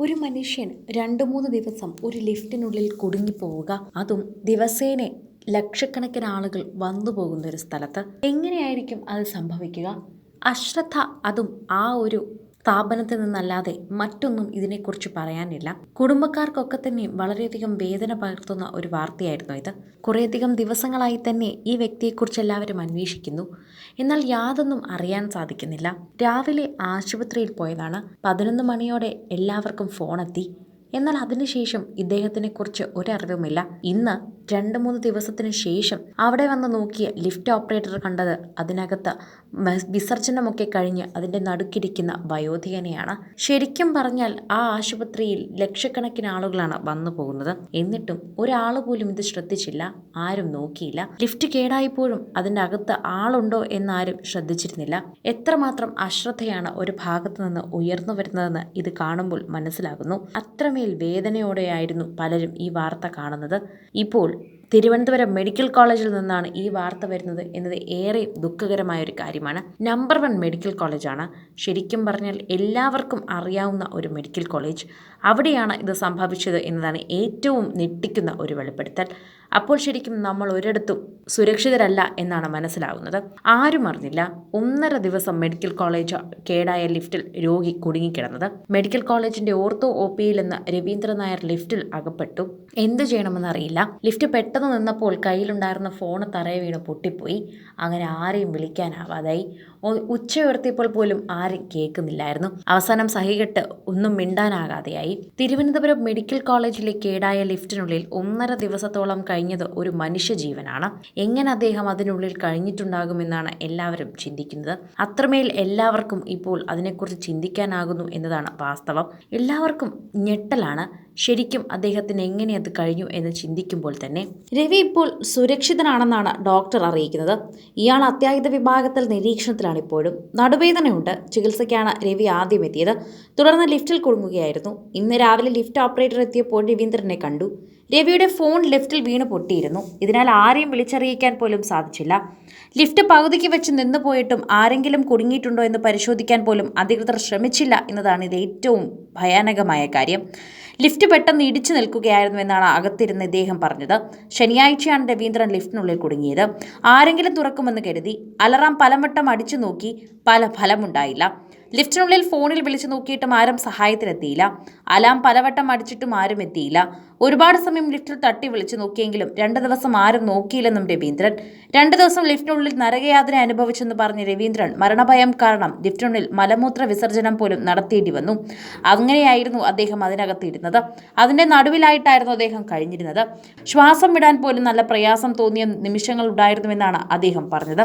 ഒരു മനുഷ്യൻ രണ്ട് മൂന്ന് ദിവസം ഒരു ലിഫ്റ്റിനുള്ളിൽ കുടുങ്ങിപ്പോവുക. അതും ദിവസേന ലക്ഷക്കണക്കിന് ആളുകൾ വന്നു പോകുന്ന ഒരു സ്ഥലത്ത്. എങ്ങനെയായിരിക്കും അത് സംഭവിക്കുക? അശ്രദ്ധ അതും ആ ഒരു സ്ഥാപനത്തിൽ നിന്നല്ലാതെ മറ്റൊന്നും ഇതിനെക്കുറിച്ച് പറയാനില്ല. കുടുംബക്കാർക്കൊക്കെ തന്നെ വളരെയധികം വേദന പകർത്തുന്ന ഒരു വാർത്തയായിരുന്നു ഇത്. കുറേയധികം ദിവസങ്ങളായി തന്നെ ഈ വ്യക്തിയെക്കുറിച്ച് എല്ലാവരും അന്വേഷിക്കുന്നു. എന്നാൽ യാതൊന്നും അറിയാൻ സാധിക്കുന്നില്ല. രാവിലെ ആശുപത്രിയിൽ പോയതാണ്. പതിനൊന്ന് മണിയോടെ എല്ലാവർക്കും ഫോണെത്തി. എന്നാൽ അതിനുശേഷം ഇദ്ദേഹത്തിനെക്കുറിച്ച് ഒരറിവുമില്ല. ഇന്ന് രണ്ട് മൂന്ന് ദിവസത്തിന് ശേഷം അവിടെ വന്ന് നോക്കിയ ലിഫ്റ്റ് ഓപ്പറേറ്റർ കണ്ടത് അതിനകത്ത് വിസർജനമൊക്കെ കഴിഞ്ഞ് അതിന്റെ നടുക്കിരിക്കുന്ന വയോധികനെയാണ്. ശരിക്കും പറഞ്ഞാൽ ആ ആശുപത്രിയിൽ ലക്ഷക്കണക്കിന് ആളുകളാണ് വന്നു പോകുന്നത്. എന്നിട്ടും ഒരാൾ പോലും ഇത് ശ്രദ്ധിച്ചില്ല. ആരും നോക്കിയില്ല. ലിഫ്റ്റ് കേടായപ്പോഴും അതിന്റെ അകത്ത് ആളുണ്ടോ എന്നാരും ശ്രദ്ധിച്ചിരുന്നില്ല. എത്രമാത്രം അശ്രദ്ധയാണ് ഒരു ഭാഗത്തു നിന്ന് ഉയർന്നു വരുന്നതെന്ന് ഇത് കാണുമ്പോൾ മനസ്സിലാകുന്നു. അത്രമേൽ വേദനയോടെയായിരുന്നു പലരും ഈ വാർത്ത കാണുന്നത്. ഇപ്പോൾ തിരുവനന്തപുരം മെഡിക്കൽ കോളേജിൽ നിന്നാണ് ഈ വാർത്ത വരുന്നത് എന്നത് ഏറെ ദുഃഖകരമായ ഒരു കാര്യമാണ്. നമ്പർ വൺ മെഡിക്കൽ കോളേജാണ്. ശരിക്കും പറഞ്ഞാൽ എല്ലാവർക്കും അറിയാവുന്ന ഒരു മെഡിക്കൽ കോളേജ്. അവിടെയാണ് ഇത് സംഭവിച്ചത് എന്നതാണ് ഏറ്റവും ഞെട്ടിക്കുന്ന ഒരു വെളിപ്പെടുത്തൽ. അപ്പോൾ ശരിക്കും നമ്മൾ ഒരിടത്തും സുരക്ഷിതരല്ല എന്നാണ് മനസ്സിലാവുന്നത്. ആരും അറിഞ്ഞില്ല ഒന്നര ദിവസം മെഡിക്കൽ കോളേജ് കേടായ ലിഫ്റ്റിൽ രോഗി കുടുങ്ങിക്കിടന്നത്. മെഡിക്കൽ കോളേജിന്റെ ഓർത്തോ ഒ പിയിൽ നിന്ന് രവീന്ദ്രൻ നായർ ലിഫ്റ്റിൽ അകപ്പെട്ടു. എന്ത് ചെയ്യണമെന്ന് അറിയില്ല ലിഫ്റ്റ് പെട്ടെന്ന് നിന്നപ്പോൾ കയ്യിലുണ്ടായിരുന്ന ഫോൺ തറയെ വീണ് പൊട്ടിപ്പോയി. അങ്ങനെ ആരെയും വിളിക്കാനാവാതായി. ഉച്ച ഉയർത്തിയപ്പോൾ പോലും ആരും കേൾക്കുന്നില്ലായിരുന്നു. അവസാനം സഹികെട്ട് ഒന്നും മിണ്ടാനാകാതെയായി. തിരുവനന്തപുരം മെഡിക്കൽ കോളേജിലെ കേടായ ലിഫ്റ്റിനുള്ളിൽ ഒന്നര ദിവസത്തോളം കഴിഞ്ഞത് ഒരു മനുഷ്യജീവനാണ്. എങ്ങനെ അദ്ദേഹം അതിനുള്ളിൽ കഴിഞ്ഞിട്ടുണ്ടാകുമെന്നാണ് എല്ലാവരും ചിന്തിക്കുന്നത്. അത്രമേൽ എല്ലാവർക്കും ഇപ്പോൾ അതിനെക്കുറിച്ച് ചിന്തിക്കാനാകുന്നു എന്നതാണ് വാസ്തവം. എല്ലാവർക്കും ഞെട്ടലാണ് ശരിക്കും അദ്ദേഹത്തിന് എങ്ങനെ അത് കഴിഞ്ഞു എന്ന് ചിന്തിക്കുമ്പോൾ തന്നെ. രവി ഇപ്പോൾ സുരക്ഷിതനാണെന്നാണ് ഡോക്ടർ അറിയിക്കുന്നത്. ഇയാൾ അത്യാഹിത വിഭാഗത്തിൽ നിരീക്ഷണത്തിലാണ് ഇപ്പോഴും. നടുവേദനയുണ്ട്. ചികിത്സയ്ക്കാണ് രവി ആദ്യം എത്തിയത്. തുടർന്ന് ലിഫ്റ്റിൽ കുടുങ്ങുകയായിരുന്നു. ഇന്ന് രാവിലെ ലിഫ്റ്റ് ഓപ്പറേറ്റർ എത്തിയപ്പോൾ രവീന്ദ്രനെ കണ്ടു. രവിയുടെ ഫോൺ ലിഫ്റ്റിൽ വീണ് പൊട്ടിയിരുന്നു. ഇതിനാൽ ആരെയും വിളിച്ചറിയിക്കാൻ പോലും സാധിച്ചില്ല. ലിഫ്റ്റ് പകുതിക്ക് വെച്ച് നിന്നു പോയിട്ടും ആരെങ്കിലും കുടുങ്ങിയിട്ടുണ്ടോ എന്ന് പരിശോധിക്കാൻ പോലും അധികൃതർ ശ്രമിച്ചില്ല എന്നതാണ് ഇത് ഏറ്റവും ഭയാനകമായ കാര്യം. ലിഫ്റ്റ് പെട്ടെന്ന് ഇടിച്ചു നിൽക്കുകയായിരുന്നു എന്നാണ് അകത്തിരുന്ന് ഇദ്ദേഹം പറഞ്ഞത്. ശനിയാഴ്ചയാണ് രവീന്ദ്രൻ ലിഫ്റ്റിനുള്ളിൽ കുടുങ്ങിയത്. ആരെങ്കിലും തുറക്കുമെന്ന് കരുതി അലറാം പലവട്ടം അടിച്ചു നോക്കി പല ഫലമുണ്ടായില്ല. ലിഫ്റ്റിനുള്ളിൽ ഫോണിൽ വിളിച്ചു നോക്കിയിട്ടും ആരും സഹായത്തിനെത്തിയില്ല. അലാം പലവട്ടം അടിച്ചിട്ടും ആരും എത്തിയില്ല. ഒരുപാട് സമയം ലിഫ്റ്റിൽ തട്ടി വിളിച്ചു നോക്കിയെങ്കിലും രണ്ട് ദിവസം ആരും നോക്കിയില്ലെന്നും രവീന്ദ്രൻ. രണ്ട് ദിവസം ലിഫ്റ്റിനുള്ളിൽ നരകയാതന അനുഭവിച്ചെന്ന് പറഞ്ഞ രവീന്ദ്രൻ മരണഭയം കാരണം ലിഫ്റ്റിനുള്ളിൽ മലമൂത്ര വിസർജനം പോലും നടത്തേണ്ടി വന്നു. അങ്ങനെയായിരുന്നു അദ്ദേഹം അതിനകത്തിരുന്നത്. അതിന്റെ നടുവിലായിട്ടായിരുന്നു അദ്ദേഹം കഴിഞ്ഞിരുന്നത്. ശ്വാസം വിടാൻ പോലും നല്ല പ്രയാസം തോന്നിയ നിമിഷങ്ങൾ ഉണ്ടായിരുന്നുവെന്നാണ് അദ്ദേഹം പറഞ്ഞത്.